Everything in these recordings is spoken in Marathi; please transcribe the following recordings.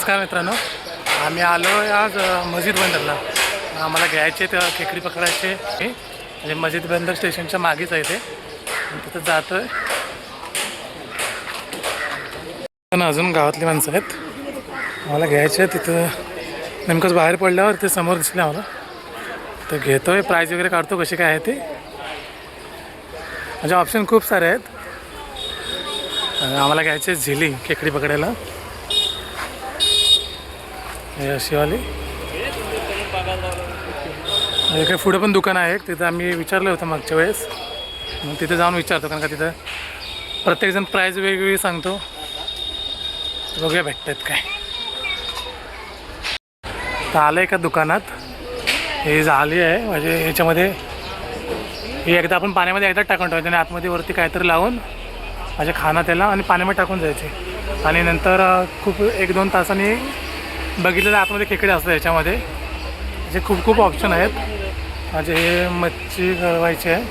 नमस्कार मित्रांनो. आम्ही आलो आहे आज मस्जिद बंदरला. आम्हाला घ्यायचे ते खेकडी पकडायचे. म्हणजे मस्जिद बंदर स्टेशनच्या मागेच आहे ते. तिथं जातो आहे अजून गावातली माणसं आहेत. आम्हाला घ्यायचे तिथं नेमकंच बाहेर पडल्यावर ते समोर दिसले आम्हाला. तर घेतो आहे प्राईज वगैरे काढतो कशी काय आहे ते. म्हणजे ऑप्शन खूप सारे आहेत. आणि आम्हाला घ्यायचे झिली खेकडी पकडायला. हे अशी वाली पुढे पण दुकान आहे. तिथं आम्ही विचारलं होतं मागच्या वेळेस. मग तिथे जाऊन विचारतो कारण का तिथं प्रत्येकजण प्राईज वेगवेगळी सांगतो. बघूया भेटतात काय. तर आलं एका दुकानात. हे झाली आहे. म्हणजे याच्यामध्ये हे एकदा आपण पाण्यामध्ये एकदा टाकून ठेवायचं आणि आतमध्ये वरती काहीतरी लावून म्हणजे माझ्या खाना त्याला आणि पाण्यामध्ये टाकून जायचे. आणि नंतर खूप एक दोन तासांनी बघितलेलं आतमध्ये खेकडे असतात याच्यामध्ये. असे खूप खूप ऑप्शन आहेत. माझे हे मच्छी गळवायची आहे.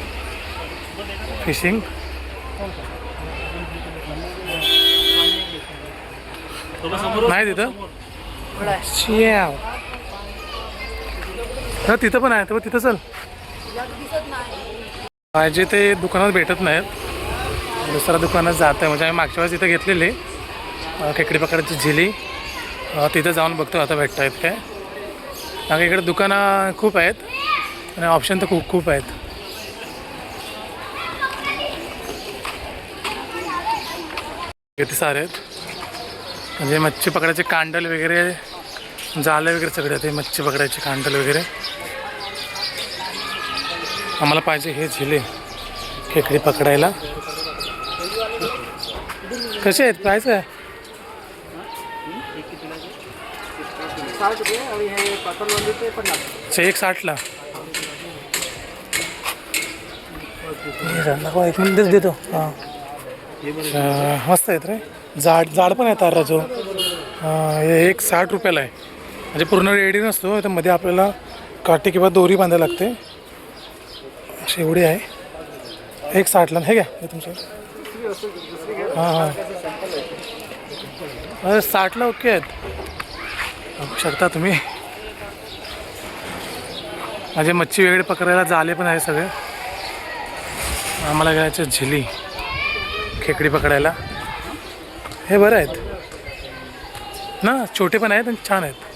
फिशिंग नाही तिथं? शियाव. हा तिथं पण आहे. तर तिथं चल. पाहिजे ते दुकानात भेटत नाहीत. दुसऱ्या दुकानात जात आहे. म्हणजे आम्ही मागच्या वेळेस इथं घेतलेली. खेकडी पकडायची झिली. तिथं जाऊन बघतो आता भेटत आहेत काय. कारण इकडे दुकानं खूप आहेत आणि ऑप्शन तर खूप खूप आहेत. किती सारे आहेत. म्हणजे मच्छी पकडायचे कांडल वगैरे जाळे वगैरे सगळे ते मच्छी पकडायचे कांडल वगैरे. आम्हाला पाहिजे हे झिले खेकडी पकडायला. कसे आहेत प्राईस आहे अच्छा एक साठला. नको एक मिनिटच देतो. हां. अच्छा, मस्त आहेत रे. जाड जाड पण आहे ताराचो हे एक साठ रुपयाला आहे. म्हणजे पूर्ण रेडी नसतो तर मध्ये आपल्याला काठी किंवा दोरी बांधायला लागते. अशी एवढी आहे. एक साठला हे घ्या हे तुमचं. हां हां. अरे साठला ओके आहेत. बघू शकता तुम्ही. माझे मच्छी वेगळे पकडायला जाले पण आहे सगळे. आम्हाला घ्यायचे झिली खेकडी पकडायला. हे बरं आहेत. ना छोटे पण आहेत आणि छान आहेत.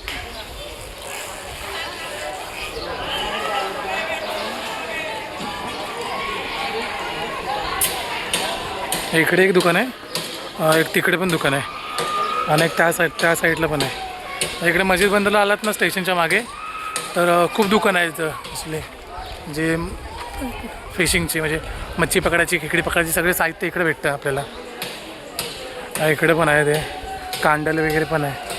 इकडे एक दुकान आहे. एक तिकडे पण दुकान आहे. आणि एक त्या साईड त्या साईडला पण आहे. इकडे मस्जिद बंदरला आलात ना स्टेशनच्या मागे तर खूप दुकान आहेत इथं असले. जे फिशिंगची म्हणजे मच्छी पकडायची खेकडी पकडायची सगळे साहित्य इकडे भेटतं आपल्याला. इकडे पण आहे ते. कांडल वगैरे पण आहे.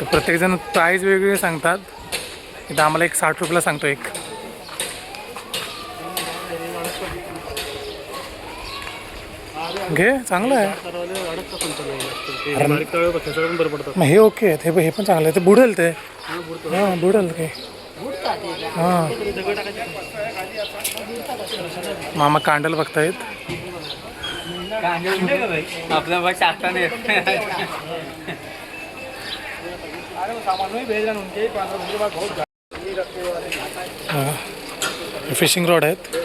तर प्रत्येकजण प्राईज वेगवेगळे सांगतात. इथं आम्हाला एक साठ रुपयाला सांगतो एक. घे चांगलं आहे. मग हे ओके आहेत हे हे पण चांगलं आहे ते बुडेल ते. हां बुडेल ते हां. मामा कांडल बघतायत. आपला टाकता नाही फिशिंग रॉड आहेत.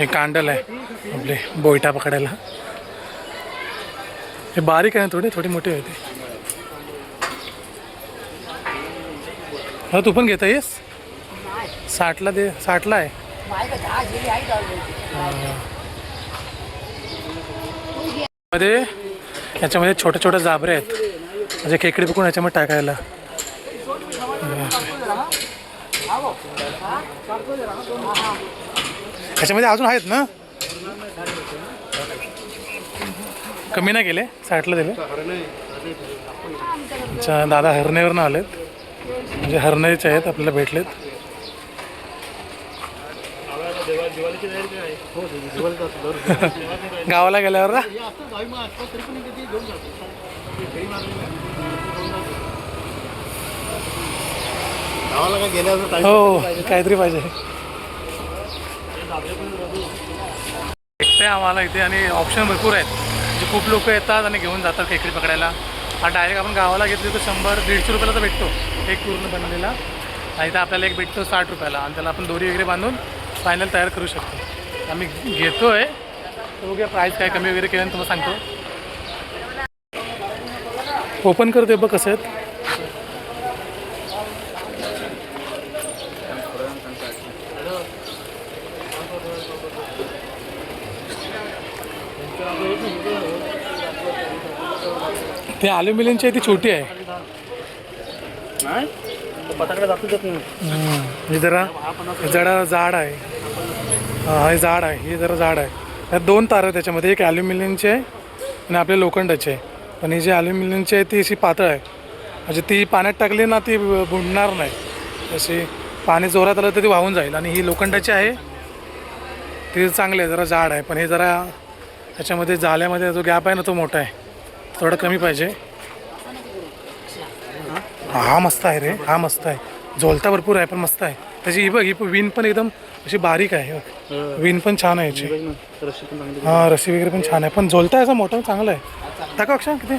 हे कांडल आहे आपले बोयटा पकडायला. हे बारीक आहे थोडे थोडे थोडी मोठी होते हा तू पण घेता येस? साठला दे साठला आहे. मध्ये याच्यामध्ये छोट्या छोट्या जाबरे आहेत. म्हणजे खेकडे पकडून याच्यामध्ये टाकायला. ह्याच्यामध्ये अजून आहेत ना? कमी नाही केले? साठला दिले? अच्छा दादा हरणेवरनं आलेत. म्हणजे हरणेचे आहेत आपल्याला भेटलेत. गावाला गेल्यावर ना? गावाला काय गेल्यावर हो काहीतरी पाहिजे. भेटते आम्हाला इथे आणि ऑप्शन भरपूर आहेत. म्हणजे खूप लोक येतात आणि घेऊन जातात खेकडी पकडायला. हा डायरेक्ट आपण गावाला घेतली तर शंभर दीडशे रुपयाला तर भेटतो. एक पूर्ण बनलेला. आणि इथं आपल्याला एक भेटतो साठ रुपयाला. आणि त्याला आपण दोरी वगैरे बांधून फायनल तयार करू शकतो. आम्ही घेतो आहे बघूया प्राईस काय कमी वगैरे केलं तुम्हाला सांगतो. ओपन करते बघ कसं आहेत. ते ॲल्युमिनियमची आहे ती छोटी आहे. हे जरा जरा जाड आहे. हे जाड आहे हे जरा जाड आहे. त्यात दोन तार आहे त्याच्यामध्ये एक ॲल्युमिनियमची आहे आणि आपल्या लोखंडाची आहे. पण ही जी ॲल्युमिनियमची आहे ती अशी पातळ आहे. म्हणजे ती पाण्यात टाकली ना ती बुडणार नाही. अशी पाणी जोरात आलं तर ती वाहून जाईल. आणि ही लोखंडाची आहे ती चांगली आहे जरा जाड आहे पण हे जरा त्याच्यामध्ये जाल्यामध्ये जो गॅप आहे ना तो मोठा आहे. थोडं कमी पाहिजे. हा मस्त आहे रे हा मस्त आहे. झोलता भरपूर आहे पण मस्त आहे. त्याची ही बघ ही विन पण एकदम अशी बारीक आहे. विन पण छान आहे याची. हा रस्सी वगैरे पण छान आहे. पण झोलता आहे असं मोठं चांगलं आहे. टाका अक्षा किती?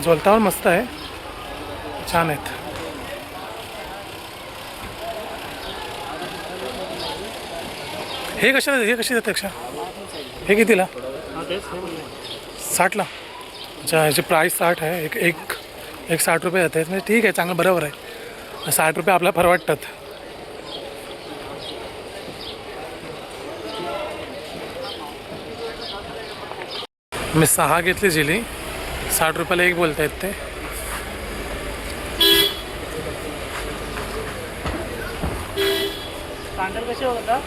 झोलता पण मस्त आहे. छान आहेत. हे कशाला हे कशी देते अक्षा हे कितीला? साठला. अच्छा ह्याची प्राईस साठ आहे. एक एक एक साठ रुपये जाते म्हणजे ठीक आहे चांगलं बरोबर आहे. साठ रुपये आपल्याला परवडतात. मी सहा घेतली जिली साठ रुपयाला एक बोलत आहेत ते कसे होता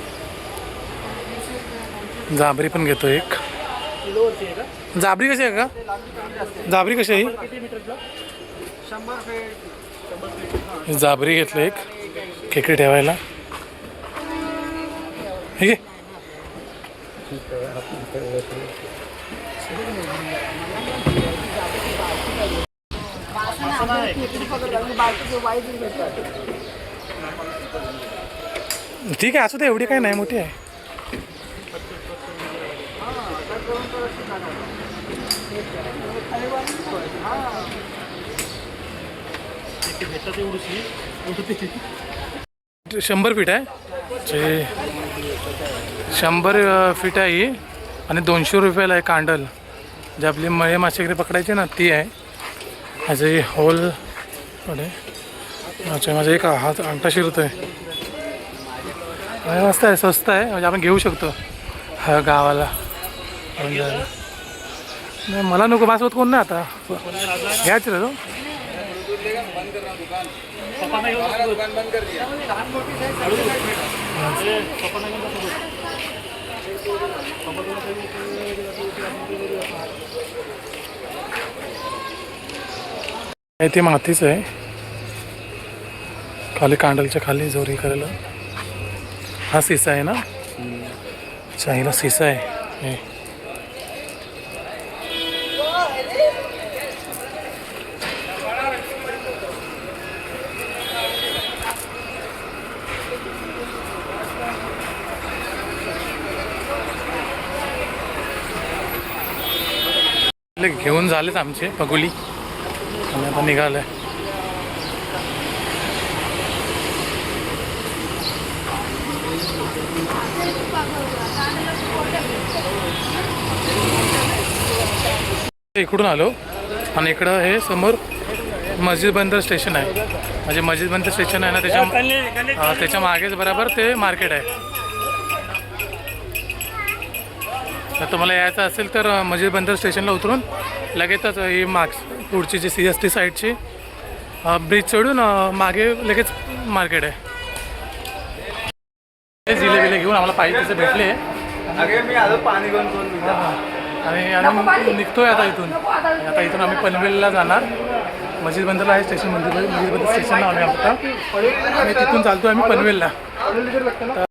जाबरी पण घेतो एक. जाबरी कशी आहे का? जाबरी कशी आहे जाबरी घेतलं एक. खेकडी ठेवायला. ठीक आहे ठीक आहे असू दे एवढी काही नाही मोठी आहे. शंभर फीट आहे. शंभर फीट आहे ही. आणि दोनशे रुपयाला आहे कांडल. जे आपली मळे मासे पकडायची ना ती आहे. माझे होलकडे. अच्छा माझा एक हात अंगठा शिरतो आहे. मस्त आहे स्वस्त आहे. म्हणजे आपण घेऊ शकतो. गावाला. जायला. नाही मला नको माझ्यासोबत कोण नाही आता. घ्यायचं रे तो ते मातीच आहे. खाली कांडलच्या खाली जोरी करायला. हा सिसा आहे ना? अच्छा हिला सिसा आहे. घेऊन झालेत आमचे पगोली. आणि आता निघालंय. इकडून आलो. आणि इकडं हे समोर मस्जिद बंदर स्टेशन आहे. म्हणजे मस्जिद बंदर स्टेशन आहे ना त्याच्या त्याच्या मागेच बरोबर ते मार्केट आहे. तर तुम्हाला यायचं असेल तर मस्जिद बंदर स्टेशनला उतरून लगेचच ही माग पुढची जी सी एस टी साईडची ब्रिज चढून मागे लगेच मार्केट आहे. हे जिले बिले घेऊन आम्हाला पाहिजे तसे भेटले. अगे मी आलो पाणी घेऊन दोन मिनिटं. आणि आम्ही निघतोय आता इथून. आता इथून आम्ही पनवेलला जाणार. मस्जिद बंदरला आहे स्टेशन मंदिर मस्जिद बंदर स्टेशनला आम्ही आता. आणि तिथून चालतो आम्ही पनवेलला.